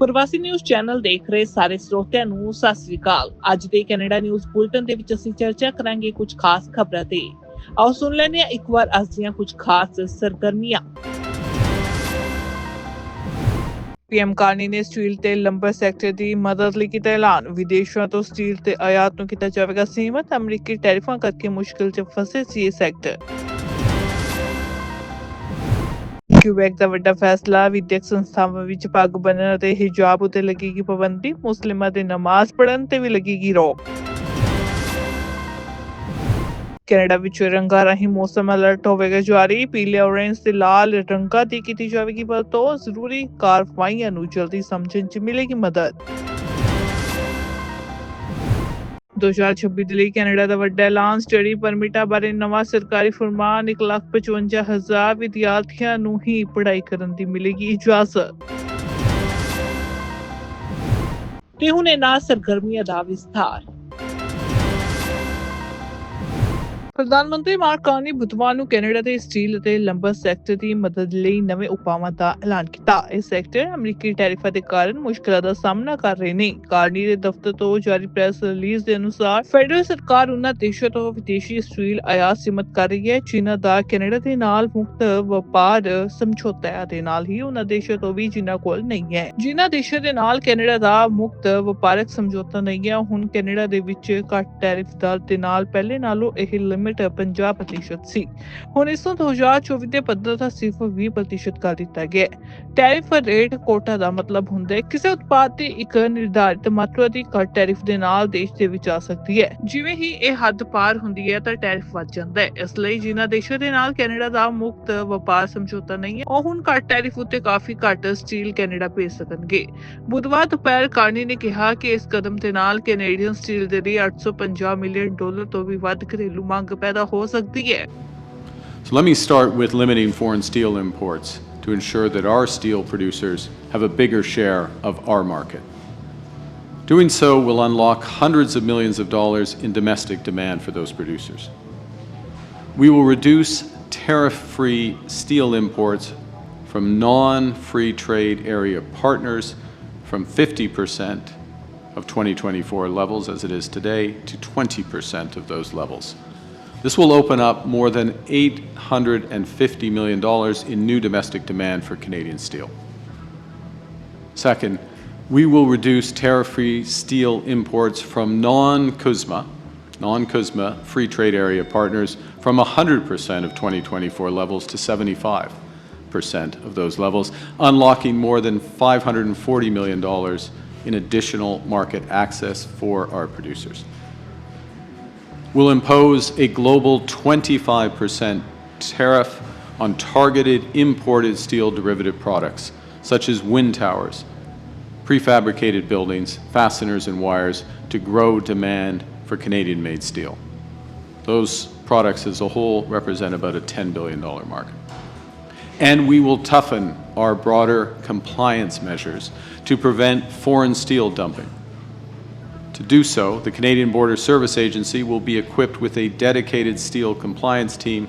ਪ੍ਰਵਾਸੀ news channel ਦੇਖ ਰਹੇ ਸਾਰੇ ਸਰੋਤਿਆਂ ਨੂੰ, ਸਤਿ ਸ੍ਰੀ ਅਕਾਲ। ਅੱਜ ਦੇ ਕੈਨੇਡਾ ਨਿਊਜ਼ ਬੁਲਟਨ ਦੇ ਵਿੱਚ ਅਸੀਂ ਚਰਚਾ ਕਰਾਂਗੇ ਕੁਝ ਖਾਸ ਖਬਰਾਂ ਤੇ। ਆਓ ਸੁਣ ਲੈਂਦੇ ਹਾਂ ਇੱਕ ਵਾਰ ਅੱਜ ਦੀਆਂ ਕੁਝ ਖਾਸ ਸਰਗਰਮੀਆਂ। ਪੀਐਮ ਕਾਰਨੀ ਨੇ ਸਟੀਲ ਤੇ ਲੰਬਰ ਸੈਕਟਰ ਦੀ ਮਦਦ ਲਈ ਕੀਤਾ ਐਲਾਨ। ਵਿਦੇਸ਼ਾਂ ਤੋਂ ਸਟੀਲ ਤੇ ਆਯਾਤ ਨੂੰ ਕੀਤਾ ਜਾਵੇਗਾ ਸੀਮਤ। ਅਮਰੀਕੀ ਟੈਰਿਫਾਂ ਕਰਕੇ ਮੁਸ਼ਕਲ 'ਚ ਫਸੇ ਸੀ ਇਹ ਸੈਕਟਰ। ਕਿਊਬੈਕ ਦਾ ਵੱਡਾ ਫੈਸਲਾ, ਵਿਦਿਅਕ ਸੰਸਥਾਵਾਂ ਵਿੱਚ ਪੱਗ ਬੰਨ੍ਹਣ ਅਤੇ ਹਿਜਾਬ ਉਤੇ ਲੱਗੇਗੀ ਪਾਬੰਦੀ, ਮੁਸਲਿਮਾਂ ਦੇ ਨਮਾਜ਼ ਪੜਨ ਤੇ ਵੀ ਲੱਗੇਗੀ ਰੋਕ। ਕੈਨੇਡਾ ਵਿੱਚ ਰੰਗਾਂ ਰਾਹੀਂ ਮੌਸਮ ਅਲਰਟ ਹੋਵੇਗਾ ਜਾਰੀ, ਪੀਲੇ ਔਰੇਂਜ ਤੇ ਲਾਲ ਰੰਗਾਂ ਦੀ ਕੀਤੀ ਜਾਵੇਗੀ ਵਰਤੋਂ, ਜ਼ਰੂਰੀ ਕਾਰਵਾਈਆਂ ਨੂੰ ਜਲਦੀ ਸਮਝਣ 'ਚ ਮਿਲੇਗੀ ਮਦਦ। 2026 ਦੇ ਲਈ ਕੈਨੇਡਾ ਦਾ ਵੱਡਾ ਐਲਾਨ ਸਟੱਡੀ ਪਰਮਿਟਾਂ ਬਾਰੇ ਨਵਾਂ ਸਰਕਾਰੀ ਫਰਮਾਨ 1,55,000 ਵਿਦਿਆਰਥੀਆਂ ਨੂੰ ਹੀ ਪੜ੍ਹਾਈ ਕਰਨ ਦੀ ਮਿਲੇਗੀ ਇਜਾਜ਼ਤ। ਤੇ ਹੁਣ ਇਹਨਾਂ ਸਰਗਰਮੀਆਂ ਦਾ ਵਿਸਥਾਰ। ਪ੍ਰਧਾਨ ਮੰਤਰੀ ਮਾਰਕ ਕਾਰਨੀ ਬੁੱਧਵਾਰ ਨੂੰ ਕੈਨੇਡਾ ਦੇ ਸਟੀਲ ਅਤੇ ਲੰਬਰ ਸੈਕਟਰ ਦੀ ਮਦਦ ਲਈ ਨਵੇਂ ਉਪਾਵਾਂ ਦਾ ਐਲਾਨ ਕੀਤਾ। ਇਹ ਸੈਕਟਰ ਅਮਰੀਕੀ ਟੈਰਿਫਾਂ ਦੇ ਕਾਰਨ ਮੁਸ਼ਕਲਾਂ ਦਾ ਸਾਹਮਣਾ ਕਰ ਰਹੇ ਨੇ। ਕਾਰਨੀ ਦੇ ਦਫ਼ਤਰ ਤੋਂ ਜਾਰੀ ਪ੍ਰੈਸ ਰਿਲੀਜ਼ ਦੇ ਅਨੁਸਾਰ ਫੈਡਰਲ ਸਰਕਾਰ ਉਹਨਾਂ ਦੇਸ਼ਾਂ ਤੋਂ ਵਿਦੇਸ਼ੀ ਸਟੀਲ ਆਯਾਤ ਸੀਮਤ ਕਰ ਰਹੀ ਹੈ, ਜਿਨ੍ਹਾਂ ਦਾ ਕੈਨੇਡਾ ਦੇ ਨਾਲ ਮੁਕਤ ਵਪਾਰ ਸਮਝੌਤਾ ਹੈ ਦੇ ਨਾਲ ਹੀ ਉਹਨਾਂ ਦੇਸ਼ਾਂ ਤੋਂ ਵੀ ਜਿਨ੍ਹਾਂ ਕੋਲ ਨਹੀਂ ਹੈ। ਜਿਨ੍ਹਾਂ ਦੇਸ਼ਾਂ ਦੇ ਨਾਲ ਕੈਨੇਡਾ ਦਾ ਮੁਕਤ ਵਪਾਰਕ ਸਮਝੌਤਾ ਨਹੀਂ ਹੈ, ਹੁਣ ਕੈਨੇਡਾ ਦੇ ਵਿੱਚ ਘੱਟ ਟੈਰਿਫ ਦਰ ਦੇ ਨਾਲ ਪਹਿਲੇ ਨਾਲੋਂ ਇਹ ਲਿਮਿਟ 50% ਸੀ। ਹੁਣ ਇਸ ਤੋਂ 2024 ਦੇ ਪੱਧਰ ਦਾ ਸਿਰਫ 20% ਕਰ ਦਿੱਤਾ ਗਿਆ ਟੈਰਿਫ ਰੇਟ ਕੋਟਾ ਦਾ ਮਤਲਬ ਹੁੰਦਾ ਹੈ, ਕਿਸੇ ਉਤਪਾਦ ਤੇ ਇੱਕ ਨਿਰਧਾਰਿਤ ਮਾਤਰਾ ਦੀ ਘੱਟ ਟੈਰਿਫ ਦੇ ਨਾਲ ਦੇਸ਼ ਦੇ ਵਿੱਚ ਆ ਸਕਦੀ ਹੈ। ਜਿਵੇਂ ਹੀ ਇਹ ਹੱਦ ਪਾਰ ਹੁੰਦੀ ਹੈ ਤਾਂ ਟੈਰਿਫ ਵੱਧ ਜਾਂਦਾ ਹੈ। ਇਸ ਲਈ ਜਿਨ੍ਹਾਂ ਦੇਸ਼ਾਂ ਦੇ ਨਾਲ ਕੈਨੇਡਾ ਦਾ ਮੁਕਤ ਵਪਾਰ ਸਮਝੌਤਾ ਨਹੀਂ ਹੈ, ਉਹ ਹੁਣ ਘੱਟ ਟੈਰਿਫ ਉੱਤੇ ਕਾਫੀ ਘੱਟ ਸਟੀਲ ਕੈਨੇਡਾ ਭੇਜ ਸਕਣਗੇ। ਬੁੱਧਵਾਰ ਦੁਪਹਿਰ ਕਾਰਨੀ ਨੇ ਕਿਹਾ ਕਿ ਇਸ ਕਦਮ ਦੇ ਨਾਲ ਕੈਨੇਡੀਅਨ ਸਟੀਲ ਦੇ ਲਈ 850 ਮਿਲੀਅਨ ਡਾਲਰ ਤੋਂ ਵੀ ਵੱਧ ਘਰੇਲੂ ਮੰਗ So let me start with limiting foreign steel imports to ensure that our steel producers have a bigger share of our market. Doing so will unlock hundreds of millions of dollars in domestic demand for those producers. We will reduce tariff-free steel imports from non-free trade area partners from 50% of 2024 levels as it is today to 20% of those levels this will open up more than $850 million in new domestic demand for Canadian steel. Second, we will reduce tariff-free steel imports from non-CUSMA, non-CUSMA free trade area partners from 100% of 2024 levels to 75% of those levels, unlocking more than $540 million in additional market access for our producers will impose a global 25% tariff on targeted imported steel derivative products, such as wind towers, prefabricated buildings, fasteners, and wires, to grow demand for Canadian made steel. Those products as a whole represent about a $10 billion market. And we will toughen our broader compliance measures to prevent foreign steel dumping. To do so, the Canadian Border Service Agency will be equipped with a dedicated steel compliance team,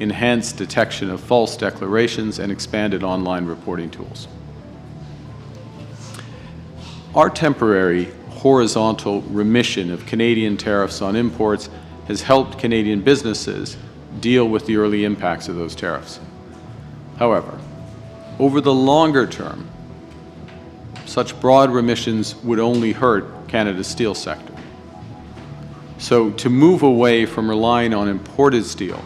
enhanced detection of false declarations, and expanded online reporting tools. Our temporary horizontal remission of Canadian tariffs on imports has helped Canadian businesses deal with the early impacts of those tariffs. However, over the longer term, such broad remissions would only hurt Canada's steel sector. So, to move away from relying on imported steel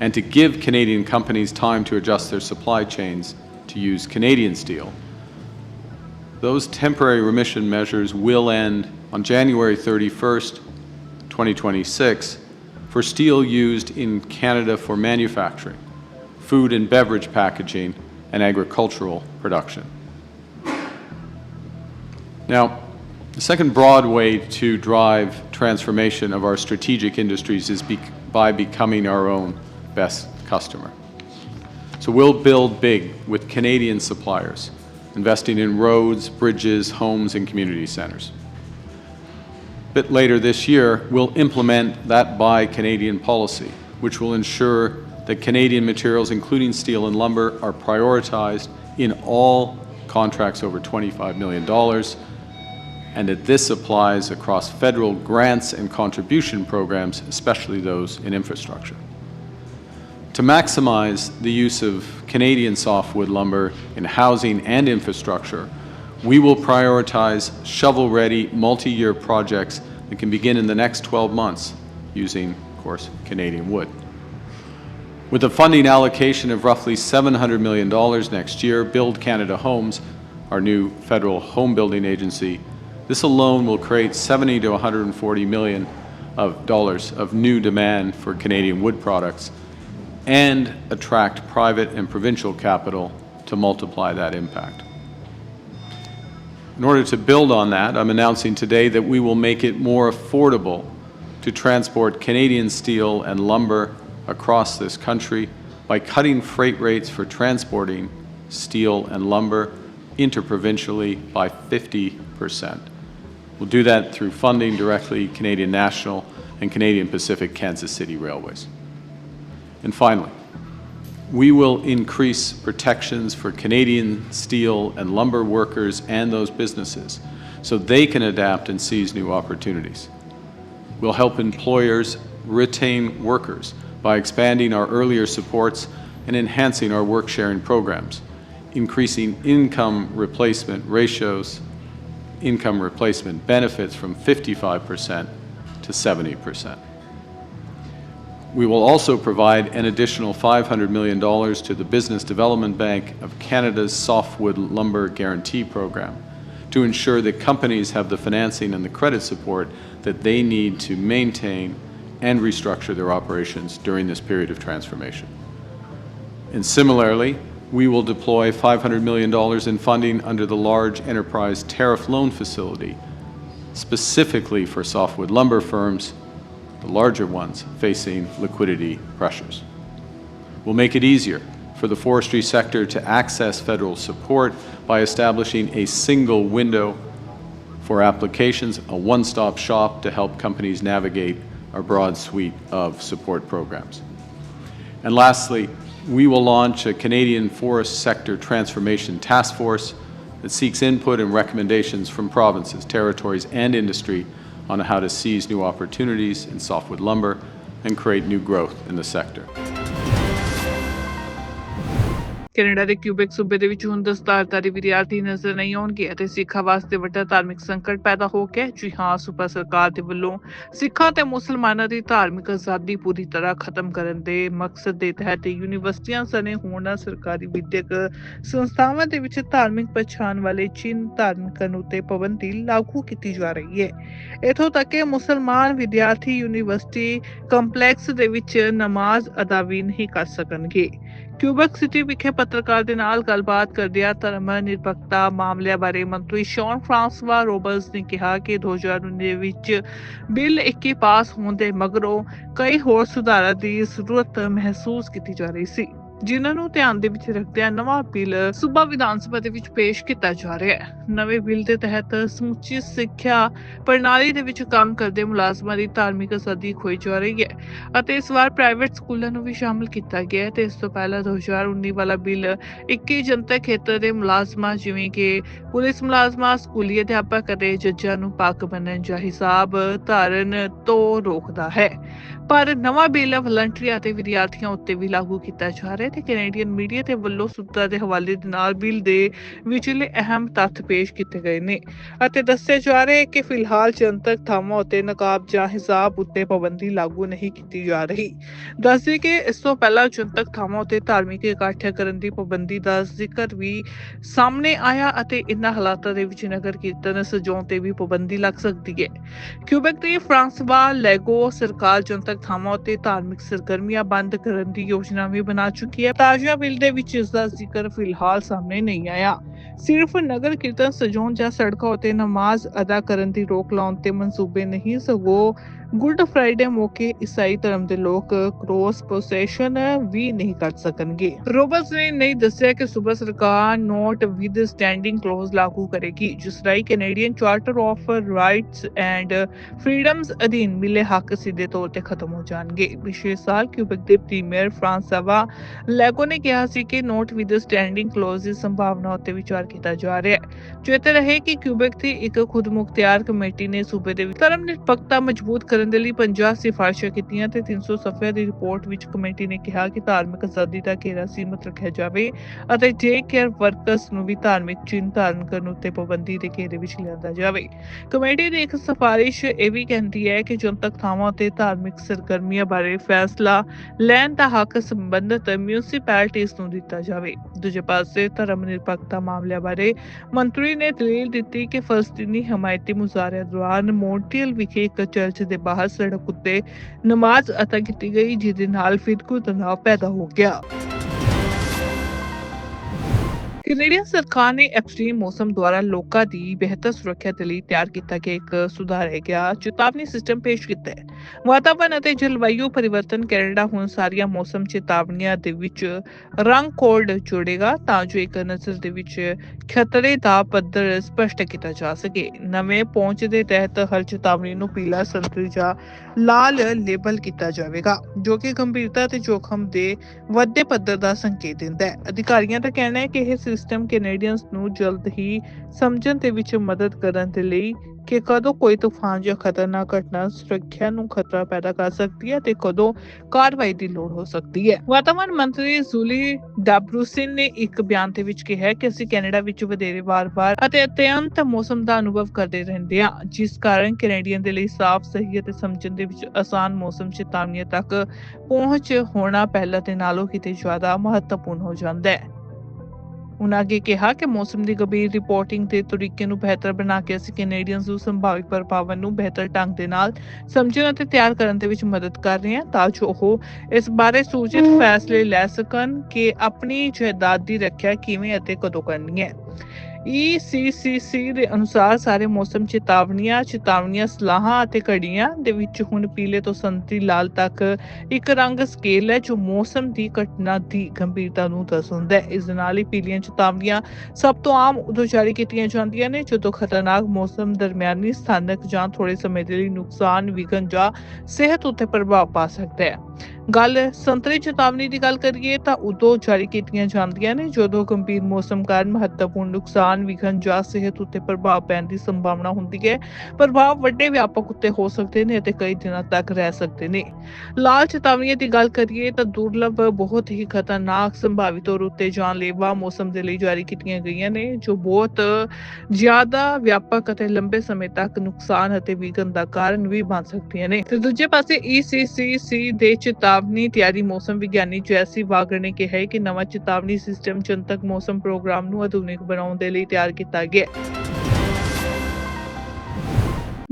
and to give Canadian companies time to adjust their supply chains to use Canadian steel, those temporary remission measures will end on January 31st, 2026, for steel used in Canada for manufacturing, food and beverage packaging, and agricultural production. Now, the second broad way to drive transformation of our strategic industries is be- by becoming our own best customer. So we'll build big with Canadian suppliers, investing in roads, bridges, homes, and community centers. A bit later this year, we'll implement that Buy Canadian policy, which will ensure that Canadian materials, including steel and lumber, are prioritized in all contracts over $25 million, and that this applies across federal grants and contribution programs, especially those in infrastructure. To maximize the use of Canadian softwood lumber in housing and infrastructure, we will prioritize shovel-ready, multi-year projects that can begin in the next 12 months using, of course, Canadian wood. With a funding allocation of roughly $700 million next year, Build Canada Homes, our new federal home building agency, this alone will create 70 to 140 million of dollars of new demand for Canadian wood products and attract private and provincial capital to multiply that impact. In order to build on that, I'm announcing today that we will make it more affordable to transport Canadian steel and lumber across this country by cutting freight rates for transporting steel and lumber interprovincially by 50%. We'll do that through funding directly Canadian National and Canadian Pacific Kansas City Railways. And finally, we will increase protections for Canadian steel and lumber workers and those businesses so they can adapt and seize new opportunities. We'll help employers retain workers by expanding our earlier supports and enhancing our work sharing programs, increasing income replacement ratios, income replacement benefits from 55% to 70%. We will also provide an additional $500 million to the Business Development Bank of Canada's Softwood Lumber Guarantee Program to ensure that companies have the financing and the credit support that they need to maintain and restructure their operations during this period of transformation. And similarly, we will deploy $500 million in funding under the Large Enterprise Tariff Loan Facility, specifically for softwood lumber firms, the larger ones facing liquidity pressures. We'll make it easier for the forestry sector to access federal support by establishing a single window for applications, a one-stop shop to help companies navigate our broad suite of support programs. And lastly, we will launch a Canadian Forest Sector Transformation Task Force that seeks input and recommendations from provinces, territories, and industry on how to seize new opportunities in softwood lumber and create new growth in the sector. Canada ਦੇ Quebec ਸੂਬੇ ਦੇ ਵਿੱਚ ਹੁਣ ਦਸਤਾਰਧਾਰੀ ਵਿਦਿਆਰਥੀ ਨਜ਼ਰ ਨਹੀਂ ਆਉਣਗੇ ਅਤੇ ਸਿੱਖਾਂ ਵਾਸਤੇ ਵੱਡਾ ਧਾਰਮਿਕ ਸੰਕਟ ਪੈਦਾ ਹੋ ਗਿਆ ਜੀ ਹਾਂ, ਸੂਬਾ ਸਰਕਾਰ ਦੇ ਵੱਲੋਂ ਸਿੱਖਾਂ ਤੇ ਮੁਸਲਮਾਨਾਂ ਦੀ ਧਾਰਮਿਕ ਆਜ਼ਾਦੀ ਪੂਰੀ ਤਰ੍ਹਾਂ ਖਤਮ ਕਰਨ ਦੇ ਮਕਸਦ ਦੇ ਤਹਿਤ ਯੂਨੀਵਰਸਿਟੀਆਂ ਸਣੇ ਹੋਰਨਾਂ ਸਰਕਾਰੀ ਵਿਦਿਅਕ ਸੰਸਥਾਵਾਂ ਦੇ ਵਿੱਚ ਧਾਰਮਿਕ ਪਛਾਣ ਵਾਲੇ ਚਿੰਨ੍ਹ ਧਾਰਨ ਕਰਨ ਉਤੇ ਪਾਬੰਦੀ ਲਾਗੂ ਕੀਤੀ ਜਾ ਰਹੀ ਹੈ। ਇਥੋਂ ਤੱਕ ਕਿ ਮੁਸਲਮਾਨ ਵਿਦਿਆਰਥੀ ਯੂਨੀਵਰਸਿਟੀ ਕੰਪਲੈਕਸ ਦੇ ਵਿੱਚ ਨਮਾਜ਼ ਅਦਾ ਵੀ ਨਹੀਂ ਕਰ ਸਕਣਗੇ। ਕਿਊਬਕ ਸਿਟੀ ਵਿਖੇ ਪੱਤਰਕਾਰ ਦੇ ਨਾਲ ਗੱਲਬਾਤ ਕਰਦਿਆਂ ਧਰਮ ਨਿਰਪੱਖਤਾ ਮਾਮਲਿਆਂ ਬਾਰੇ ਮੰਤਰੀ ਸ਼ੌਨ ਫਰਾਂਸਵਾ ਰੋਬਰਟਸ ਨੇ ਕਿਹਾ ਕਿ 2019 ਦੇ ਵਿੱਚ ਬਿੱਲ 21 ਪਾਸ ਹੋਣ ਦੇ ਮਗਰੋਂ ਕਈ ਹੋਰ ਸੁਧਾਰਾਂ ਦੀ ਜ਼ਰੂਰਤ ਮਹਿਸੂਸ ਕੀਤੀ ਜਾ ਰਹੀ ਸੀ ਜਿਨ੍ਹਾਂ ਨੂੰ ਧਿਆਨ ਦੇ ਵਿੱਚ ਰੱਖਦਿਆਂ ਨਵਾਂ ਬਿੱਲ ਸੂਬਾ ਵਿਧਾਨ ਸਭਾ ਦੇ ਵਿੱਚ ਪੇਸ਼ ਕੀਤਾ ਜਾ ਰਿਹਾ ਹੈ। ਨਵੇਂ ਬਿੱਲ ਦੇ ਤਹਿਤ ਸਮੁੱਚੀ ਸਿੱਖਿਆ ਪ੍ਰਣਾਲੀ ਦੇ ਵਿੱਚ ਕੰਮ ਕਰਦੇ ਮੁਲਾਜ਼ਮਾਂ ਦੀ ਧਾਰਮਿਕ ਆਜ਼ਾਦੀ ਖੋਈ ਜਾ ਰਹੀ ਹੈ ਅਤੇ ਇਸ ਵਾਰ ਪ੍ਰਾਈਵੇਟ ਸਕੂਲਾਂ ਨੂੰ ਵੀ ਸ਼ਾਮਲ ਕੀਤਾ ਗਿਆ ਹੈ ਤੇ ਇਸ ਤੋਂ ਪਹਿਲਾਂ 2019 ਵਾਲਾ ਬਿੱਲ 21 ਜਨਤਕ ਖੇਤਰ ਦੇ ਮੁਲਾਜ਼ਮਾਂ, ਜਿਵੇਂ ਕਿ ਪੁਲਿਸ ਮੁਲਾਜ਼ਮਾਂ, ਸਕੂਲੀ ਅਧਿਆਪਕ ਅਤੇ ਜੱਜਾਂ ਨੂੰ ਪੱਗ ਬਣਨ ਜਾਂ ਹਿਸਾਬ ਧਾਰਨ ਤੋਂ ਰੋਕਦਾ ਹੈ। ਪਰ ਨਵਾਂ ਬਿੱਲ ਵਲੰਟੀਅਰ ਅਤੇ ਵਿਦਿਆਰਥੀਆਂ ਉੱਤੇ ਵੀ ਲਾਗੂ ਕੀਤਾ ਜਾ ਰਿਹਾ ਹੈ ਤੇ ਕੈਨੇਡੀਅਨ ਮੀਡੀਆ ਦੇ ਵੱਲੋਂ ਸੂਤਰਾਂ ਦੇ ਹਵਾਲੇ ਦੇ ਨਾਲ ਬਿੱਲ ਦੇ ਵਿਚਲੇ ਅਹਿਮ ਤੱਥ ਪੇਸ਼ ਕੀਤੇ ਗਏ ਨੇ ਅਤੇ ਦੱਸਿਆ ਜਾ ਰਿਹਾ ਹੈ ਕਿ ਫਿਲਹਾਲ ਜਨਤਕ ਥਾਵਾਂ ਉਤੇ ਨਕਾਬ ਜਾਂ ਹਿਸਾਬ ਉੱਤੇ ਪਾਬੰਦੀ ਲਾਗੂ ਨਹੀਂ ਕੀਤੀ ਜਾ ਰਹੀ। ਦੱਸਦੇ ਕਿ ਇਸ ਤੋਂ ਪਹਿਲਾਂ ਜਨਤਕ ਥਾਵਾਂ ਉੱਤੇ ਧਾਰਮਿਕ ਇਕੱਠ ਕਰਨ ਦੀ ਪਾਬੰਦੀ ਦਾ ਜ਼ਿਕਰ ਵੀ ਸਾਹਮਣੇ ਆਇਆ ਅਤੇ ਇਨ੍ਹਾਂ ਹਾਲਾਤਾਂ ਦੇ ਵਿੱਚ ਨਗਰ ਕੀਰਤਨ ਸਜਾਉਣ ਤੇ ਵੀ ਪਾਬੰਦੀ ਲੱਗ ਸਕਦੀ ਹੈ। ਕਿਊਬੈਕ ਦੇ ਫਰਾਂਸਵਾ ਲੈਗੋ ਸਰਕਾਰ ਜਨਤਕ ਥਾਵਾਂ ਉਤੇ ਧਾਰਮਿਕ ਸਰਗਰਮੀਆਂ ਬੰਦ ਕਰਨ ਦੀ ਯੋਜਨਾ ਵੀ ਬਣਾ ਚੁੱਕੀ ਹੈ? ਤਾਜ਼ਾ ਬਿੱਲ ਦੇ ਵਿੱਚ ਇਸ ਦਾ ਜ਼ਿਕਰ ਫਿਲਹਾਲ ਸਾਹਮਣੇ ਨਹੀਂ ਆਇਆ। ਸਿਰਫ ਨਗਰ ਕੀਰਤਨ ਸਜਾਉਣ ਜਾਂ ਸੜਕਾਂ ਉੱਤੇ ਨਮਾਜ਼ ਅਦਾ ਕਰਨ ਦੀ ਰੋਕ ਲਾਉਣ ਤੇ ਮਨਸੂਬੇ ਨਹੀਂ ਸਗੋਂ ਗੁੱਡ ਫਰਾਈਡੇ ਮੌਕੇ ਈਸਾਈ ਧਰਮ ਦੇ ਲੋਕ ਕ੍ਰੋਸ ਪ੍ਰੋਸੈਸ਼ਨ ਵੀ ਨਹੀਂ ਕਰ ਸਕਣਗੇ। ਰੋਬਰਟਸ ਨੇ ਨਹੀਂ ਦੱਸਿਆ ਕਿ ਸੂਬਾ ਸਰਕਾਰ ਨੋਟ ਵਿਦ ਸਟੈਂਡਿੰਗ ਕਲੋਜ਼ ਲਾਗੂ ਕਰੇਗੀ, ਜਿਸ ਰਾਈ Canadian charter of rights and freedoms ਅਧੀਨ ਮਿਲੇ ਹੱਕ ਸਿੱਧੇ ਤੌਰ ਤੇ ਖਤਮ ਹੋ ਜਾਣਗੇ। ਪਿਛਲੇ ਸਾਲ ਕਿਊਬਕ ਦੇ ਪ੍ਰੀਮੀਅਰ ਫਰਾਂਸਵਾ ਲੈਗੋ ਨੇ ਕਿਹਾ ਸੀ ਕਿ ਨੋਟ ਵਿਦ ਸਟੈਂਡਿੰਗ ਕਲੋਜ਼ ਦੀ ਸੰਭਾਵਨਾ ਉੱਤੇ ਵਿਚਾਰ ਕੀਤਾ ਜਾ ਰਿਹਾ ਹੈ। ਚੇਤੇ ਰਹੇ ਕਿ ਕਿਊਬਕ ਦੀ ਇੱਕ ਖੁਦਮੁਖਤਿਆਰ ਕਮੇਟੀ ਨੇ ਸੂਬੇ ਦੇ ਧਰਮ ਨਿਰਪੱਖਤਾ ਮਜ਼ਬੂਤ ਕਰਨ ਦੇ ਲਈ 50 ਸਿਫਾਰਿਸ਼ਾਂ ਕੀਤੀਆਂ ਤੇ 300 ਸਫ਼ਿਆਂ ਦੀ ਰਿਪੋਰਟ ਵਿੱਚ ਕਮੇਟੀ ਨੇ ਕਿਹਾ ਕਿ ਧਾਰਮਿਕ ਆਜ਼ਾਦੀ ਦਾ ਘੇਰਾ ਸੀਮਤ ਰੱਖਿਆ ਜਾਵੇ ਅਤੇ ਜੇ ਕੇਅਰ ਵਰਕਰਸ ਨੂੰ ਵੀ ਧਾਰਮਿਕ ਚਿੰਨ੍ਹ ਧਾਰਨ ਕਰਨ ਉੱਤੇ ਪਾਬੰਦੀ ਦੇ ਘੇਰੇ ਵਿੱਚ ਲਿਆਂਦਾ ਜਾਵੇ। ਕਮੇਟੀ ਦੀ ਇੱਕ ਸਿਫਾਰਿਸ਼ ਇਹ ਵੀ ਕਹਿੰਦੀ ਹੈ ਕਿ ਜਨਤਕ ਥਾਵਾਂ ਤੇ ਧਾਰਮਿਕ ਸਰਗਰਮੀਆਂ ਬਾਰੇ ਫੈਸਲਾ ਲੈਣ ਦਾ ਹੱਕ ਸੰਬੰਧਿਤ ਮਿਊਨਿਸਪੈਲਿਟੀਜ਼ ਨੂੰ ਦਿੱਤਾ ਜਾਵੇ। ਦੂਜੇ ਪਾਸੇ ਧਰਮ ਨਿਰਪੱਖਤਾ ਮਾਮਲਿਆਂ ਬਾਰੇ ਮੰਤਰੀ ਨੇ ਦਲੀਲ ਦਿੱਤੀ ਕਿ ਫਲਸਤੀਨੀ ਹਮਾਇਤੀ ਮੁਜ਼ਾਹਰਿਆਂ ਦੌਰਾਨ ਮੌਂਟਰੀਅਲ ਵਿਖੇ ਇੱਕ ਚਰਚ ਦੇ ਬਾਹਰ ਸੜਕ ਉੱਤੇ ਨਮਾਜ਼ ਅਤਾ ਕੀਤੀ ਗਈ ਜਿਹਦੇ ਨਾਲ ਫਿਰਕੂ ਤਣਾਅ ਪੈਦਾ ਹੋ ਗਿਆ। ਕੈਨੇਡੀਅਨ ਸਰਕਾਰ ਨੇ ਐਕਸਟ੍ਰੀਮ ਮੌਸਮ ਦੁਆਰਾ ਲੋਕਾਂ ਦੀ ਬਿਹਤਰ ਸੁਰੱਖਿਆ ਦੇ ਲਈ ਤਿਆਰ ਕੀਤਾ ਗਿਆ ਇੱਕ ਸੁਧਾਰਿਆ ਗਿਆ ਚੇਤਾਵਨੀ ਸਿਸਟਮ ਪੇਸ਼ ਕੀਤਾ ਹੈ। ਵਾਤਾਵਰਣ ਅਤੇ ਜਲਵਾਯੂ ਪਰਿਵਰਤਨ ਕੈਨੇਡਾ ਹੁਣ ਸਾਰੀਆਂ ਮੌਸਮ ਚੇਤਾਵਨੀਆਂ ਦੇ ਵਿੱਚ ਰੰਗ ਕੋਡ ਜੋੜੇਗਾ ਤਾਂ ਜੋ ਇੱਕ ਨਜ਼ਰ ਦੇ ਵਿੱਚ ਖਤਰੇ ਦਾ ਪੱਧਰ ਸਪਸ਼ਟ ਕੀਤਾ ਜਾ ਸਕੇ। ਨਵੇਂ ਪਹੁੰਚ ਦੇ ਤਹਿਤ ਹਰ ਚੇਤਾਵਨੀ ਨੂੰ ਪੀਲਾ, ਸੰਤਰੀ ਜਾਂ ਲਾਲ ਲੇਬਲ ਕੀਤਾ ਜਾਵੇਗਾ, ਜੋ ਕਿ ਗੰਭੀਰਤਾ ਤੇ ਜੋਖਮ ਦੇ ਵੱਧੇ ਪੱਧਰ ਦਾ ਸੰਕੇਤ ਦਿੰਦਾ ਹੈ। ਅਧਿਕਾਰੀਆਂ ਦਾ ਕਹਿਣਾ ਹੈ ਕਿ ਇਹ ਸਿਸਟਮ ਕੈਨੇਡੀਅਨਸ ਨੂੰ ਜਲਦ ਹੀ ਸਮਝਣ ਦੇ ਵਿੱਚ ਮਦਦ ਕਰਨ ਦੇ ਲਈ ਕਿ ਕਦੋਂ ਕੋਈ ਤੂਫਾਨ ਜਾਂ ਖਤਰਨਾਕ ਘਟਨਾ ਸੁਰੱਖਿਆ ਨੂੰ ਖਤਰਾ ਪੈਦਾ ਕਰ ਸਕਦੀ ਹੈ ਤੇ ਕਦੋਂ ਕਾਰਵਾਈ ਦੀ ਲੋੜ ਹੋ ਸਕਦੀ ਹੈ। ਵਾਤਾਵਰਣ ਮੰਤਰੀ ਜ਼ੂਲੀ ਡਾਬਰੂਸਿਨ ਨੇ ਇੱਕ ਬਿਆਨ ਦੇ ਵਿੱਚ ਕਿਹਾ ਕਿ ਅਸੀਂ ਕੈਨੇਡਾ ਵਿੱਚ ਵਧੇਰੇ ਵਾਰ-ਵਾਰ ਅਤੇ ਅਤਿਅੰਤ ਮੌਸਮ ਦਾ ਅਨੁਭਵ ਕਰਦੇ ਰਹਿੰਦੇ ਹਾਂ, ਜਿਸ ਕਾਰਨ ਕੈਨੇਡੀਅਨ ਦੇ ਲਈ ਸਾਫ਼, ਸਹੀ ਅਤੇ ਸਮਝਣ ਦੇ ਵਿੱਚ ਆਸਾਨ ਮੌਸਮ ਚੇਤਾਵਨੀਆਂ ਤੱਕ ਪਹੁੰਚ ਹੋਣਾ ਪਹਿਲਾਂ ਦੇ ਨਾਲੋਂ ਕਿਤੇ ਜ਼ਿਆਦਾ ਮਹੱਤਵਪੂਰਨ ਹੋ ਜਾਂਦਾ ਹੈ। ਉਨ੍ਹਾਂ ਅੱਗੇ ਕਿਹਾ ਕਿ ਮੌਸਮ ਦੀ ਗੰਭੀਰ ਰਿਪੋਰਟਿੰਗ ਦੇ ਤਰੀਕੇ ਨੂੰ ਬਿਹਤਰ ਬਣਾ ਕੇ ਅਸੀਂ ਕੈਨੇਡੀਅਨਸ ਨੂੰ ਸੰਭਾਵਿਤ ਪ੍ਰਭਾਵਾਂ ਨੂੰ ਬਿਹਤਰ ਢੰਗ ਦੇ ਨਾਲ ਸਮਝਣ ਅਤੇ ਤਿਆਰ ਕਰਨ ਦੇ ਵਿੱਚ ਮਦਦ ਕਰ ਰਹੇ ਹਾਂ ਤਾਂ ਜੋ ਉਹ ਇਸ ਬਾਰੇ ਸੂਚਿਤ ਫੈਸਲੇ ਲੈ ਸਕਣ ਕਿ ਆਪਣੀ ਜਾਇਦਾਦ ਦੀ ਰੱਖਿਆ ਕਿਵੇਂ ਅਤੇ ਕਦੋਂ ਕਰਨੀ ਹੈ। ECCC ਦੇ ਅਨੁਸਾਰ ਸਾਰੇ ਮੌਸਮ ਚੇਤਾਵਨੀਆਂ ਚੇਤਾਵਨੀਆਂ, ਸਲਾਹਾਂ ਅਤੇ ਘੜੀਆਂ ਦੇ ਵਿੱਚ ਹੁਣ ਪੀਲੇ ਤੋਂ ਸੰਤਰੀ ਲਾਲ ਤੱਕ ਇੱਕ ਰੰਗ ਸਕੇਲ ਹੈ ਜੋ ਮੌਸਮ ਦੀ ਘਟਨਾ ਦੀ ਗੰਭੀਰਤਾ ਨੂੰ ਦਰਸਾਉਂਦਾ ਹੈ। ਇਸ ਨਾਲ ਹੀ ਪੀਲੀਆਂ ਚੇਤਾਵਨੀਆਂ ਸਭ ਤੋਂ ਆਮ ਉਦੋਂ ਜਾਰੀ ਕੀਤੀਆਂ ਜਾਂਦੀਆਂ ਨੇ ਜਦੋਂ ਖਤਰਨਾਕ ਮੌਸਮ ਦਰਮਿਆਨੀ ਸਥਾਨਕ ਜਾਂ ਥੋੜੇ ਸਮੇਂ ਦੇ ਲਈ ਨੁਕਸਾਨ, ਵਿਘਨ ਜਾਂ ਸਿਹਤ ਉੱਤੇ ਪ੍ਰਭਾਵ ਪਾ ਸਕਦਾ ਹੈ। ਗੱਲ ਸੰਤਰੀ ਚੇਤਾਵਨੀ ਦੀ ਗੱਲ ਕਰੀਏ ਤਾਂ ਉਦੋਂ ਜਾਰੀ ਕੀਤੀਆਂ ਜਾਂਦੀਆਂ ਨੇ ਜਦੋਂ ਗੰਭੀਰ ਮੌਸਮ ਕਾਰਨ ਮਹੱਤਵਪੂਰਨ ਨੁਕਸਾਨ ਵਿਘਨ ਜਾਂ ਸਿਹਤ ਉੱਤੇ ਪ੍ਰਭਾਵ ਪੈਣ ਦੀ ਸੰਭਾਵਨਾ ਹੁੰਦੀ ਹੈ। ਪ੍ਰਭਾਵ ਵੱਡੇ ਵਿਆਪਕ ਉੱਤੇ ਹੋ ਸਕਦੇ ਨੇ ਅਤੇ ਕਈ ਦਿਨਾਂ ਤੱਕ ਰਹਿ ਸਕਦੇ ਨੇ। ਲਾਲ ਚੇਤਾਵਨੀਆਂ ਦੀ ਗੱਲ ਕਰੀਏ ਤਾਂ ਦੁਰਲਭ, ਬਹੁਤ ਹੀ ਖਤਰਨਾਕ ਸੰਭਾਵੀ ਤੌਰ ਉੱਤੇ ਜਾਨਲੇਵਾ ਮੌਸਮ ਦੇ ਲਈ ਜਾਰੀ ਕੀਤੀਆਂ ਗਈਆਂ ਨੇ, ਜੋ ਬਹੁਤ ਜ਼ਿਆਦਾ ਵਿਆਪਕ ਅਤੇ ਲੰਬੇ ਸਮੇਂ ਤੱਕ ਨੁਕਸਾਨ ਅਤੇ ਵਿਘਨ ਦਾ ਕਾਰਨ ਵੀ ਬਣ ਸਕਦੀਆਂ ਨੇ। ਤੇ ਦੂਜੇ ਪਾਸੇ ECCC ਦੇ ਚੇਤਾਵਨੀ ਤਿਆਰੀ ਮੌਸਮ ਵਿਗਿਆਨੀ ਜੈਸੀ ਵਾਗਰ ਨੇ ਕਿਹਾ ਹੈ ਕਿ ਨਵਾਂ ਚੇਤਾਵਨੀ ਸਿਸਟਮ ਜਨਤਕ ਮੌਸਮ ਪ੍ਰੋਗਰਾਮ ਨੂੰ ਆਧੁਨਿਕ ਬਣਾਉਣ ਦੇ ਲਈ ਤਿਆਰ ਕੀਤਾ ਗਿਆ। ਹੈ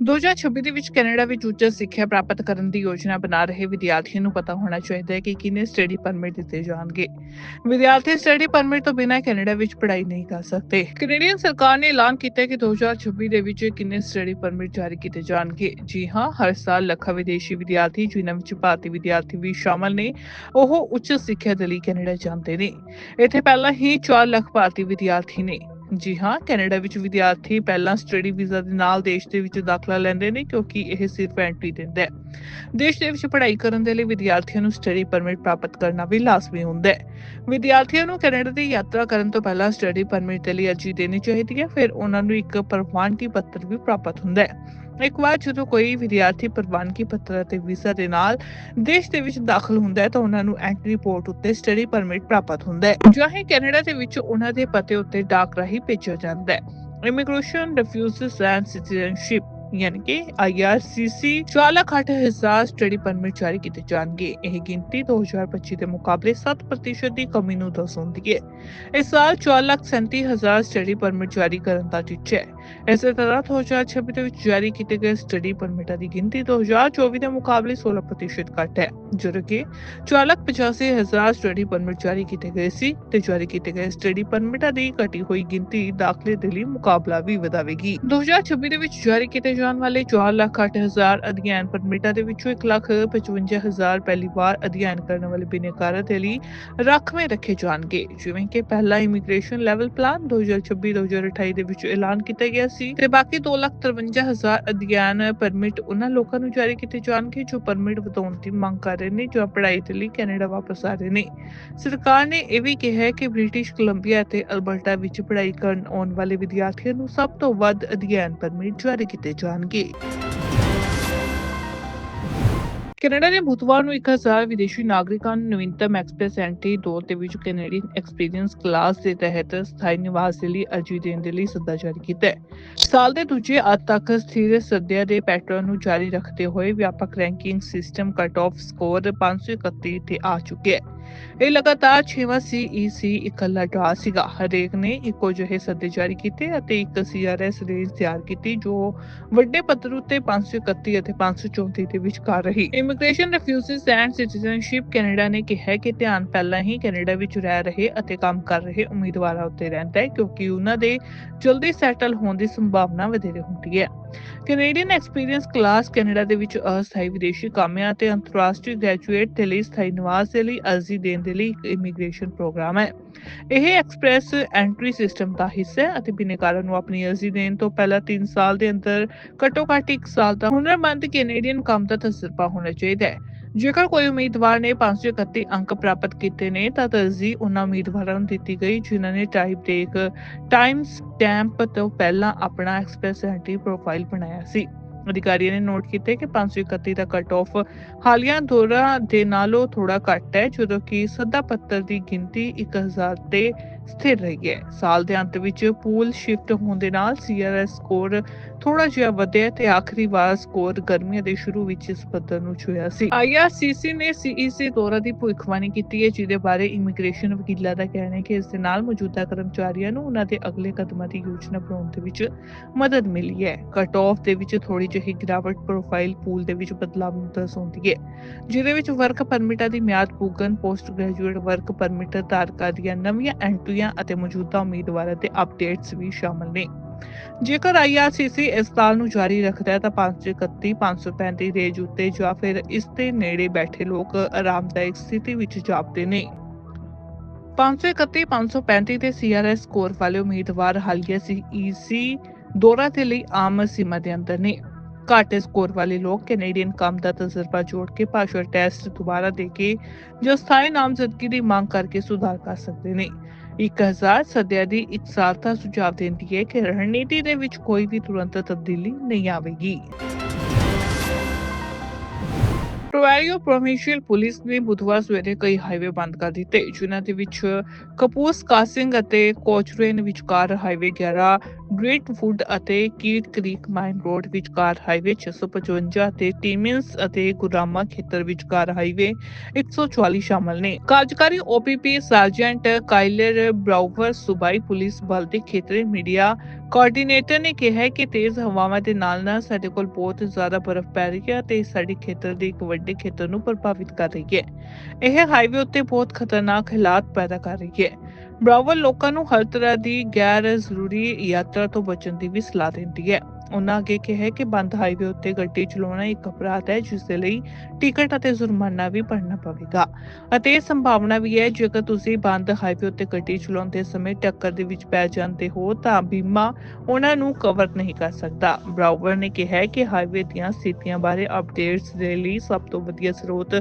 2026 ਦੇ ਵਿੱਚ ਕੈਨੇਡਾ ਵਿੱਚ ਉੱਚ ਸਿੱਖਿਆ ਪ੍ਰਾਪਤ ਕਰਨ ਦੀ ਯੋਜਨਾ ਬਣਾ ਰਹੇ ਵਿਦਿਆਰਥੀਆਂ ਨੂੰ ਪਤਾ ਹੋਣਾ ਚਾਹੀਦਾ ਹੈ ਕਿ ਕਿੰਨੇ ਸਟੱਡੀ ਪਰਮਿਟ ਦਿੱਤੇ ਜਾਣਗੇ। ਵਿਦਿਆਰਥੀ ਸਟੱਡੀ ਪਰਮਿਟ ਤੋਂ ਬਿਨਾਂ ਕੈਨੇਡਾ ਵਿੱਚ ਪੜ੍ਹਾਈ ਨਹੀਂ ਕਰ ਸਕਦੇ। ਕੈਨੇਡੀਅਨ ਸਰਕਾਰ ਨੇ ਐਲਾਨ ਕੀਤਾ ਕਿ 2026 ਦੇ ਵਿੱਚ ਕਿੰਨੇ ਸਟੱਡੀ ਪਰਮਿਟ ਜਾਰੀ ਕੀਤੇ ਜਾਣਗੇ। ਜੀ ਹਾਂ, ਹਰ ਸਾਲ ਲੱਖਾਂ ਵਿਦੇਸ਼ੀ ਵਿਦਿਆਰਥੀ ਜਿਨ੍ਹਾਂ ਵਿੱਚ ਭਾਰਤੀ ਵਿਦਿਆਰਥੀ ਵੀ ਸ਼ਾਮਲ ਨੇ। ਉਹ ਉੱਚ ਸਿੱਖਿਆ ਦੇ ਲਈ ਕੈਨੇਡਾ ਜਾਂਦੇ ਨੇ। ਇੱਥੇ ਪਹਿਲਾਂ ਹੀ 4 ਲੱਖ ਭਾਰਤੀ ਵਿਦਿਆਰਥੀ ਨੇ। ਜੀ ਹਾਂ, ਕੈਨੇਡਾ ਵਿੱਚ ਵਿਦਿਆਰਥੀ ਪਹਿਲਾਂ ਸਟੱਡੀ ਵੀਜ਼ਾ ਦੇ ਨਾਲ ਦੇਸ਼ ਦੇ ਵਿੱਚ ਦਾਖਲਾ ਲੈਂਦੇ ਨੇ ਕਿਉਂਕਿ ਇਹ ਸਿਰਫ ਐਂਟਰੀ ਦਿੰਦਾ ਹੈ। ਦੇਸ਼ ਦੇ ਵਿੱਚ ਪੜ੍ਹਾਈ ਕਰਨ ਦੇ ਲਈ ਵਿਦਿਆਰਥੀਆਂ ਨੂੰ ਸਟੱਡੀ ਪਰਮਿਟ ਪ੍ਰਾਪਤ ਕਰਨਾ ਵੀ ਲਾਜ਼ਮੀ ਹੁੰਦਾ ਹੈ। ਵਿਦਿਆਰਥੀਆਂ ਨੂੰ ਕੈਨੇਡਾ ਦੀ ਯਾਤਰਾ ਕਰਨ ਤੋਂ ਪਹਿਲਾਂ ਸਟੱਡੀ ਪਰਮਿਟ ਦੇ ਲਈ ਅਰਜ਼ੀ ਦੇਣੀ ਚਾਹੀਦੀ ਹੈ, ਫਿਰ ਉਹਨਾਂ ਨੂੰ ਇੱਕ ਪ੍ਰਵਾਨਗੀ ਪੱਤਰ ਵੀ ਪ੍ਰਾਪਤ ਹੁੰਦਾ ਹੈ। ਇੱਕ ਵਾਰ ਜਦੋਂ ਕੋਈ ਵਿਦਿਆਰਥੀ ਪ੍ਰਵਾਨਗੀ ਪੱਤਰ ਅਤੇ ਵੀਜ਼ਾ ਦੇ ਨਾਲ ਦੇਸ਼ ਦੇ ਵਿੱਚ ਦਾਖਲ ਹੁੰਦਾ ਹੈ ਤਾਂ ਉਹਨਾਂ ਨੂੰ ਐਂਟਰੀ ਪੋਰਟ ਉੱਤੇ ਸਟੱਡੀ ਪਰਮਿਟ ਪ੍ਰਾਪਤ ਹੁੰਦਾ ਹੈ ਚਾਹੇ ਕੈਨੇਡਾ ਦੇ ਵਿੱਚ ਉਹਨਾਂ ਦੇ ਪਤੇ ਉੱਤੇ ਡਾਕ ਰਾਹੀਂ ਭੇਜਿਆ ਜਾਂਦਾ ਹੈ। ਇਮੀਗ੍ਰੇਸ਼ਨ, ਰਿਫਿਊਜ਼ਸ ਐਂਡ ਸਿਟੀਜ਼ਨਸ਼ਿਪ ਯਾਨੀ ਕਿ IRCC 4,08,000 ਸਟੱਡੀ ਪਰਮਿਟ ਜਾਰੀ ਕੀਤੇ ਜਾਣਗੇ। ਇਹ ਗਿਣਤੀ 2025 ਦੇ ਮੁਕਾਬਲੇ 7% ਦੀ ਕਮੀ ਨੂੰ ਦਰਸਾਉਂਦੀ ਹੈ। ਇਸ ਸਾਲ 4,37,000 ਸਟੱਡੀ ਪਰਮਿਟ ਜਾਰੀ ਕਰਨ ਦਾ ਟੀਚਾ ਹੈ। ਇਸੇ ਤਰ੍ਹਾਂ 2026 ਦੇ ਵਿੱਚ ਜਾਰੀ ਕੀਤੇ ਗਏ ਸਟੱਡੀ ਪਰਮਿਟਾਂ ਦੀ ਗਿਣਤੀ 2024 ਦੇ ਮੁਕਾਬਲੇ 16% ਘੱਟ ਹੈ। ਜਦੋਂ ਕਿ 4,85,000 ਸਟੱਡੀ ਪਰਮਿਟ ਜਾਰੀ ਕੀਤੇ ਗਏ ਸੀ ਤੇ ਜਾਰੀ ਕੀਤੇ ਗਏ ਸਟੱਡੀ ਪਰਮਿਟਾਂ ਦੀ ਘਟੀ ਹੋਈ ਗਿਣਤੀ ਦਾਖਲੇ ਦੇ ਲਈ ਮੁਕਾਬਲਾ ਵੀ ਵਧਾਵੇਗੀ। 2026 ਦੇ ਵਿੱਚ ਜਾਰੀ ਕੀਤੇ ਜਾਣ ਵਾਲੇ 4,08,000 ਅਧਿਐਨ ਪਰਮਿਟਾਂ ਦੇ ਵਿੱਚੋਂ 1,55,000 ਪਹਿਲੀ ਵਾਰ ਅਧਿਐਨ ਕਰਨ ਵਾਲੇ ਬਿਨੇਕਾਰਾਂ ਦੇ ਲਈ ਰਾਖਵੇਂ ਰੱਖੇ ਜਾਣਗੇ। ਜਿਵੇਂ ਕਿ ਪਹਿਲਾ ਇਮੀਗ੍ਰੇਸ਼ਨ ਲੈਵਲ ਪਲਾਨ 2026-2028 ਦੇ ਵਿੱਚ ਐਲਾਨ ਕੀਤਾ ਗਿਆ ਸੀ ਤੇ ਬਾਕੀ 2,53,000 ਅਧਿਐਨ ਪਰਮਿਟ ਉਹਨਾਂ ਲੋਕਾਂ ਨੂੰ ਜਾਰੀ ਕੀਤੇ ਜਾਣਗੇ ਜੋ ਪਰਮਿਟ ਵਧਾਉਣ ਦੀ ਮੰਗ ਕਰ ਰਹੇ ਨੇ ਜੋ ਪੜ੍ਹਾਈ ਦੇ ਲਈ ਕੈਨੇਡਾ ਵਾਪਸ ਆ ਰਹੇ ਨੇ। ਸਰਕਾਰ ਨੇ ਇਹ ਵੀ ਕਿਹਾ ਹੈ ਕਿ ਬ੍ਰਿਟਿਸ਼ ਕੋਲੰਬੀਆ ਅਤੇ ਅਲਬਰਟਾ ਵਿੱਚ ਪੜ੍ਹਾਈ ਕਰਨ ਆਉਣ ਵਾਲੇ ਵਿਦਿਆਰਥੀਆਂ ਨੂੰ ਸਭ ਤੋਂ ਵੱਧ ਅਧਿਐਨ ਪਰਮਿਟ ਜਾਰੀ ਕੀਤੇ ਜਾਣਗੇ। ਕੈਨੇਡਾ ਨੇ ਬੁੱਧਵਾਰ ਨੂੰ 1000 ਵਿਦੇਸ਼ੀ ਨਾਗਰਿਕਾਂ ਨੂੰ ਨਵੀਨਤਮ ਐਕਸਪ੍ਰੈਸ ਐਂਟਰੀ ਦੌਰ ਦੇ ਵਿੱਚ ਕੈਨੇਡੀਅਨ ਐਕਸਪੀਰੀਅੰਸ ਕਲਾਸ ਦੇ ਤਹਿਤ ਸਥਾਈ ਨਿਵਾਸ ਦੇ ਲਈ ਅਰਜ਼ੀ ਦੇਣ ਦੇ ਲਈ ਸੱਦਾ ਜਾਰੀ ਕੀਤਾ ਹੈ। ਸਾਲ ਦੇ ਦੂਜੇ ਅੱਧ ਤੱਕ ਸਥਿਰ ਸੱਦਿਆ ਦੇ ਪੈਟਰਨ ਨੂੰ ਜਾਰੀ ਰੱਖਦੇ ਹੋਏ ਵਿਆਪਕ ranking system cut off score 531 ਤੇ ਆ ਚੁੱਕਿਆ ਹੈ। ਇਹ ਲਗਾਤਾਰ 6ਵਾਂ CEC ਇਕੱਲਾ ਡਰਾ ਸੀਗਾ। ਹਰੇਕ ਨੇ ਇੱਕੋ ਜਿਹੇ ਸੱਦੇ ਜਾਰੀ ਕੀਤੇ ਅਤੇ ਇੱਕ CRS ਰੇਂਜ ਤਿਆਰ ਕੀਤੀ ਜੋ ਵੱਡੇ ਪੱਧਰ ਉੱਤੇ 531 ਅਤੇ 534 ਦੇ ਵਿਚਕਾਰ ਰਹੀ। Immigration refugees and citizenship Canada ਨੇ ਕਿਹਾ ਕਿ ਧਿਆਨ ਪਹਿਲਾਂ ਹੀ ਕੈਨੇਡਾ ਵਿੱਚ ਰਹਿ ਰਹੇ ਅਤੇ ਕੰਮ ਕਰ ਰਹੇ ਉਮੀਦਵਾਰਾਂ ਉੱਤੇ ਰਹਿੰਦਾ ਹੈ, ਕਿਉਂਕਿ ਉਹਨਾਂ ਦੇ ਜਲਦੀ ਸੈਟਲ ਹੋਣ ਦੀ ਸੰਭਾਵਨਾ ਵਧੇਰੇ ਹੁੰਦੀ ਹੈ। ਕੈਨੇਡੀਅਨ ਐਕਸਪੀਰੀਅੰਸ ਕਲਾਸ ਕੈਨੇਡਾ ਦੇ ਵਿੱਚ ਅਸਥਾਈ ਵਿਦੇਸ਼ੀ ਕਾਮਿਆਂ ਅਤੇ ਅੰਤਰਰਾਸ਼ਟਰੀ ਗ੍ਰੈਜੂਏਟ ਦੇ ਲਈ ਸਥਾਈ ਨਿਵਾਸ ਦੇ ਲਈ ਅਰਜ਼ੀ ਦੇਣ ਦੇ ਲਈ ਇਮੀਗ੍ਰੇਸ਼ਨ ਪ੍ਰੋਗਰਾਮ ਹੈ। ਇਹ ਐਕਸਪ੍ਰੈਸ ਐਂਟਰੀ ਸਿਸਟਮ ਦਾ ਹਿੱਸਾ ਹੈ ਅਤੇ ਬਿਨੇਕਾਰਾਂ ਨੂੰ ਆਪਣੀ ਅਰਜ਼ੀ ਦੇਣ ਤੋਂ ਪਹਿਲਾਂ 3 ਸਾਲ ਦੇ ਅੰਦਰ, ਘੱਟੋ ਘੱਟ 1 ਸਾਲ ਦਾ ਹੁਨਰਮੰਦ ਕੈਨੇਡੀਅਨ ਕੰਮ ਦਾ ਤਜਰਬਾ ਹੋਣਾ ਚਾਹੀਦਾ ਹੈ। ਜੇਕਰ ਕੋਈ ਉਮੀਦਵਾਰ ਨੇ 531 ਅੰਕ ਪ੍ਰਾਪਤ ਕੀਤੇ ਨੇ, ਤਾਂ ਤਰਜੀਹ ਉਹਨਾਂ ਉਮੀਦਵਾਰਾਂ ਨੂੰ ਦਿੱਤੀ ਗਈ, ਜਿਨ੍ਹਾਂ ਨੇ ਟਾਈਪ ਦੇ ਇੱਕ ਟਾਈਮ ਸਟੈਂਪ ਤੋਂ ਪਹਿਲਾਂ ਆਪਣਾ ਐਕਸਪ੍ਰੈਸ ਐਂਟਰੀ ਪ੍ਰੋਫਾਈਲ ਬਣਾਇਆ ਸੀ। ਅਧਿਕਾਰੀਆਂ ਨੇ ਨੋਟ ਕੀਤਾ ਕਿ 531 ਦਾ ਕੱਟ ਆਫ ਹਾਲੀਆ ਦੌਰਾ ਦੇ ਨਾਲੋਂ ਥੋੜਾ ਘੱਟ ਹੈ, ਜਦੋਂ ਕਿ ਸੱਦਾ ਪੱਤਰ ਦੀ ਗਿਣਤੀ 1000 ਤੇ ਸਥਿਰ ਰਹੀ ਹੈ। ਸਾਲ ਦੇ ਅੰਤ ਵਿੱਚ ਪੂਲ ਸ਼ਿਫਟ ਹੋਣ ਦੇ ਨਾਲ ਸੀਆਰਐਸ ਸਕੋਰ ਥੋੜਾ ਜਿਹਾ ਵਧਿਆ ਤੇ ਆਖਰੀ ਵਾਰ ਸਕੋਰ ਗਰਮੀਆਂ ਦੇ ਸ਼ੁਰੂ ਵਿੱਚ ਇਸ ਪੱਧਰ ਨੂੰ ਛੂਇਆ ਸੀ। ਆਈਆਰਸੀਸੀ ਨੇ ਸੀਈਸੀ ਦੌਰਾ ਦੀ ਭੁੱਖਵਾਨੀ ਕੀਤੀ ਹੈ, ਜਿਹਦੇ ਬਾਰੇ ਇਮੀਗ੍ਰੇਸ਼ਨ ਵਕੀਲਾਂ ਦਾ ਕਹਿਣਾ ਹੈ ਕਿ ਇਸ ਦੇ ਨਾਲ ਮੌਜੂਦਾ ਕਰਮਚਾਰੀਆਂ ਨੂੰ ਉਹਨਾਂ ਦੇ ਅਗਲੇ ਕਦਮਾਂ ਦੀ ਯੋਜਨਾ ਬਣਾਉਣ ਦੇ ਵਿੱਚ ਮਦਦ ਮਿਲੀ ਹੈ। ਕਟ ਆਫ ਦੇ ਵਿੱਚ ਥੋੜੀ ਜਿਹੀ ਗਿਰਾਵਟ ਪ੍ਰੋਫਾਈਲ ਪੂਲ ਦੇ ਵਿੱਚ ਬਦਲਾਅ ਨੂੰ ਦਰਸਾਉਂਦੀ ਹੈ, ਜਿਹਦੇ ਵਿੱਚ ਵਰਕ ਪਰਮਿਟਾਂ ਦੀ ਮਿਆਦ ਪੁੱਗਣ ਪੋਸਟ ਗ੍ਰੈਜੂਏਟ ਵਰਕ ਪਰਮਿਟ ਧਾਰਕਾਂ ਦੀਆਂ ਨਵੀਆਂ ਐਂਟਰੀਆਂ ਅਤੇ ਮੌਜੂਦਾ ਉਮੀਦਵਾਰਾਂ ਦੇ ਅਪਡੇਟਸ ਵੀ ਸ਼ਾਮਲ ਨੇ। ਜੇਕਰ ਆਈਆਰਸੀਸੀ ਇਸ ਸਾਲ ਨੂੰ ਜਾਰੀ ਰੱਖਦਾ ਹੈ, ਤਾਂ 531 535 ਰੇਂਜ ਉੱਤੇ ਜਾਂ ਫਿਰ ਇਸ ਦੇ ਨੇੜੇ ਬੈਠੇ ਲੋਕ ਆਰਾਮਦਾਇਕ ਸਥਿਤੀ ਵਿੱਚ ਜਾਪਦੇ ਨੇ। 531 535 ਦੇ ਸੀਆਰਐਸ ਸਕੋਰ ਵਾਲੇ ਉਮੀਦਵਾਰ ਹਾਲੀਆ ਸੀਈਸੀ ਦੌਰਾ ਦੇ ਲਈ ਆਮ ਸੀਮਾ ਦੇ ਅੰਦਰ ਨੇ। ਘੱਟ ਸਕੋਰ ਵਾਲੇ ਲੋਕ ਕੈਨੇਡੀਅਨ ਕੰਮ ਦਾ ਤਜਰਬਾ ਜੋੜ ਕੇ ਭਾਸ਼ਾ ਟੈਸਟ ਦੁਬਾਰਾ ਦੇ ਕੇ ਜੋ ਸਥਾਈ ਨਾਮਜ਼ਦਗੀ ਦੀ ਮੰਗ ਕਰਕੇ ਸੁਧਾਰ ਕਰ ਸਕਦੇ ਨੇ। 1000 ਸਦਿਆ ਦੀ ਇੱਕ ਸਾਲ ਦਾ ਸੁਝਾਅ ਦਿੰਦੀ ਹੈ ਕਿ ਰਣਨੀਤੀ ਦੇ ਵਿੱਚ ਕੋਈ ਵੀ ਤੁਰੰਤ ਤਬਦੀਲੀ ਨਹੀਂ ਆਵੇਗੀ। ਪ੍ਰੋਵੈਰੀਓ ਪ੍ਰੋਵਿੰਸ਼ੀਅਲ ਪੁਲਿਸ ਨੇ ਬੁੱਧਵਾਰ ਸਵੇਰੇ ਕਈ ਹਾਈਵੇ ਬੰਦ ਕਰ ਦਿੱਤੇ, ਜਿਨ੍ਹਾਂ ਦੇ ਵਿੱਚ ਕਪੂਸ ਕਾਸਿੰਗ ਅਤੇ ਕੋਚਰੇਨ ਵਿਚਕਾਰ ਹਾਈਵੇ 11 ਗ੍ਰੇਟ ਅਤੇ ਕੀਟ ਕ੍ਰੀਕ ਮਾਈਨ ਰੋਡ ਵਿਚਕਾਰ ਹਾਈਵੇ 655 ਅਤੇ ਟੀਮਿੰਸ ਅਤੇ ਗੁਰਾਮਾ ਖੇਤਰ ਵਿਚਕਾਰ ਹਾਈਵੇ 144 ਸ਼ਾਮਲ ਨੇ। ਕਾਰਜਕਾਰੀ ਓਪੀਪੀ ਸਰਜੈਂਟ ਕਾਈਲਰ ਬਰਾਊਵਰ ਸੁਬਾਈ ਪੁਲਿਸ ਬਲ ਦੇ ਖੇਤਰੀ ਮੀਡੀਆ ਕੋਆਰਡੀਨੇਟਰ ਨੇ ਕਿਹਾ ਕਿ ਤੇਜ਼ ਹਵਾਵਾਂ ਦੇ ਨਾਲ ਨਾਲ ਸਾਡੇ ਕੋਲ ਬਹੁਤ ਜ਼ਿਆਦਾ ਬਰਫ਼ ਪੈ ਰਹੀ ਹੈ ਤੇ ਸਾਡੇ ਖੇਤਰ ਦੇ ਇੱਕ ਵੱਡੇ ਖੇਤਰ ਨੂੰ ਪ੍ਰਭਾਵਿਤ ਕਰ ਰਹੀ ਹੈ। ਇਹ ਹਾਈਵੇ ਉੱਤੇ ਬਹੁਤ ਖਤਰਨਾਕ ਹਾਲਾਤ ਪੈਦਾ ਕਰ ਰਹੀ ਹੈ। ਬਰਾਵਰ ਲੋਕਾਂ ਨੂੰ ਹਰ ਤਰ੍ਹਾਂ ਦੀ ਗੈਰ ਜ਼ਰੂਰੀ ਯਾਤਰਾ ਤੋਂ ਬਚਣ ਦੀ ਵੀ ਸਲਾਹ ਦਿੰਦੀ ਹੈ। ਉਹਨਾਂ ਅੱਗੇ ਕਿਹਾ ਕਿ ਬੰਦ ਹਾਈਵੇ ਉੱਤੇ ਗੱਡੀ ਚਲਾਉਣਾ ਇੱਕ ਅਪਰਾਧ ਹੈ, ਜਿਸ ਦੇ ਲਈ ਟਿਕਟ ਅਤੇ ਜੁਰਮਾਨਾ ਵੀ ਭਰਨਾ ਪਵੇਗਾ। ਅਤੇ ਇਹ ਸੰਭਾਵਨਾ ਵੀ ਹੈ, ਜੇਕਰ ਤੁਸੀਂ ਬੰਦ ਹਾਈਵੇ ਉੱਤੇ ਗੱਡੀ ਚਲਾਉਂਦੇ ਸਮੇਂ ਟੱਕਰ ਦੇ ਵਿੱਚ ਪੈ ਜਾਂਦੇ ਹੋ, ਤਾਂ ਬੀਮਾ ਉਹਨਾਂ ਨੂੰ ਕਵਰ ਨਹੀਂ ਕਰ ਸਕਦਾ। ਬਰਾਊਵਰ ਨੇ ਕਿਹਾ ਕਿ ਹਾਈਵੇ ਦੀਆਂ ਸਥਿਤੀਆਂ ਬਾਰੇ ਅਪਡੇਟਸ ਦੇ ਲਈ ਸਭ ਤੋਂ ਵਧੀਆ ਸਰੋਤ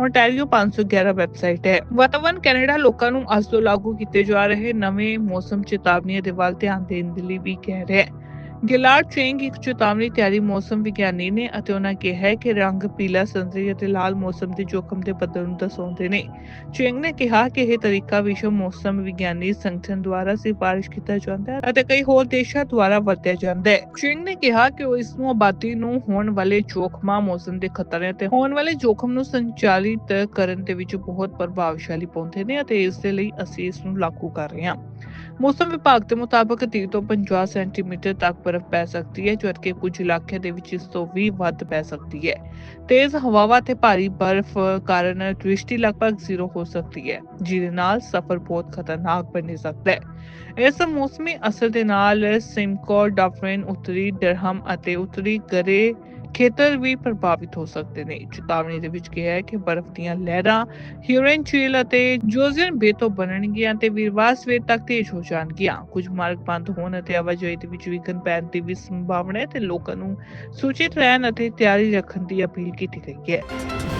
ਓਨਟਾਰੀਓ 511 ਵੈਬਸਾਈਟ ਹੈ। ਵਾਤਾਵਰਣ ਕੈਨੇਡਾ ਲੋਕਾਂ ਨੂੰ ਅੱਜ ਤੋਂ ਲਾਗੂ ਕੀਤੇ ਜਾ ਰਹੇ ਨਵੇਂ ਮੌਸਮ ਚੇਤਾਵਨੀਆਂ ਦੇ ਵੱਲ ਧਿਆਨ ਦੇਣ ਦੇ ਲਈ ਵੀ ਕਹਿ ਰਿਹਾ ਹੈ। ਗਿਲਾਰਡ ਚੇਂਗ ਇੱਕ ਚੇਤਾਵਨੀ ਤਿਆਰੀ ਮੌਸਮ ਵਿਗਿਆਨੀ ਨੇ ਅਤੇ ਉਹਨਾਂ ਕਿਹਾ ਕਿ ਰੰਗ ਪੀਲਾ, ਸੰਤਰੀ ਅਤੇ ਲਾਲ ਮੌਸਮ ਦੇ ਜੋਖਮ ਦੇ ਪੱਧਰ ਨੂੰ ਦਰਸਾਉਂਦੇ ਨੇ। ਚੇਂਗ ਨੇ ਕਿਹਾ ਕਿ ਇਹ ਤਰੀਕਾ ਵਿਸ਼ਵ ਮੌਸਮ ਵਿਗਿਆਨੀ ਸੰਗਠਨ ਦੁਆਰਾ ਸਿਫਾਰਿਸ਼ ਕੀਤਾ ਜਾਂਦਾ ਹੈ ਅਤੇ ਕਈ ਹੋਰ ਦੇਸ਼ਾਂ ਦੁਆਰਾ ਵਰਤਿਆ ਜਾਂਦਾ ਹੈ। ਚੇਂਗ ਨੇ ਕਿਹਾ ਕਿ ਉਹ ਇਸ ਨੂੰ ਆਬਾਦੀ ਨੂੰ ਹੋਣ ਵਾਲੇ ਜੋਖਮਾਂ, ਮੌਸਮ ਦੇ ਖਤਰੇ ਤੇ ਹੋਣ ਵਾਲੇ ਜੋਖਮ ਨੂੰ ਸੰਚਾਲਿਤ ਕਰਨ ਦੇ ਵਿੱਚ ਬਹੁਤ ਪ੍ਰਭਾਵਸ਼ਾਲੀ ਪਾਉਂਦੇ ਨੇ ਅਤੇ ਇਸ ਦੇ ਲਈ ਅਸੀਂ ਇਸ ਨੂੰ ਲਾਗੂ ਕਰ ਰਹੇ ਹਾਂ। ਮੌਸਮ ਵਿਭਾਗ ਦੇ ਮੁਤਾਬਕ 30 ਤੋਂ 50 ਸੈਂਟੀਮੀਟਰ ਤੱਕ ਬਰਫ਼ ਪੈ ਸਕਦੀ ਹੈ ਜਦਕਿ ਕੁਝ ਇਲਾਕਿਆਂ ਦੇ ਵਿੱਚ ਇਸ ਤੋਂ ਵੀ ਵੱਧ ਪੈ ਸਕਦੀ ਹੈ। ਤੇਜ਼ ਹਵਾਵਾਂ ਤੇ ਭਾਰੀ ਬਰਫ਼ ਕਾਰਨ ਦ੍ਰਿਸ਼ਟੀ ਲਗਭਗ ਜ਼ੀਰੋ ਹੋ ਸਕਦੀ ਹੈ, ਜਿਹਦੇ ਨਾਲ ਸਫ਼ਰ ਬਹੁਤ ਖਤਰਨਾਕ ਬਣ ਸਕਦਾ ਹੈ। ਇਸ ਮੌਸਮੀ ਅਸਰ ਦੇ ਨਾਲ ਸਿਮਕੋ ਡਾਫਰਿਨ ਉੱਤਰੀ ਡਰਹਮ ਅਤੇ ਉੱਤਰੀ ਗਰੇ ਖੇਤਰ ਵੀ ਪ੍ਰਭਾਵਿਤ ਹੋ ਸਕਦੇ ਨੇ। ਚੇਤਾਵਨੀ ਦੇ ਵਿੱਚ ਕਿਹਾ ਹੈ ਕਿ ਬਰਫ਼ ਦੀਆਂ ਲਹਿਰਾਂ ਹਿਊਰਨ ਝੀਲ ਅਤੇ ਜੋਜ਼ਨ ਬੇ ਤੋਂ ਬਣਨਗੀਆਂ ਤੇ ਵੀਰਵਾਰ ਸਵੇਰ ਤੱਕ ਤੇਜ਼ ਹੋ ਜਾਣਗੀਆਂ। ਕੁਝ ਮਾਰਗ ਬੰਦ ਹੋਣ ਅਤੇ ਆਵਾਜਾਈ ਦੇ ਵਿੱਚ ਵਿਘਨ ਪੈਣ ਦੀ ਵੀ ਸੰਭਾਵਨਾ ਹੈ ਤੇ ਲੋਕਾਂ ਨੂੰ ਸੂਚਿਤ ਰਹਿਣ ਅਤੇ ਤਿਆਰੀ ਰੱਖਣ ਦੀ ਅਪੀਲ ਕੀਤੀ ਗਈ ਹੈ।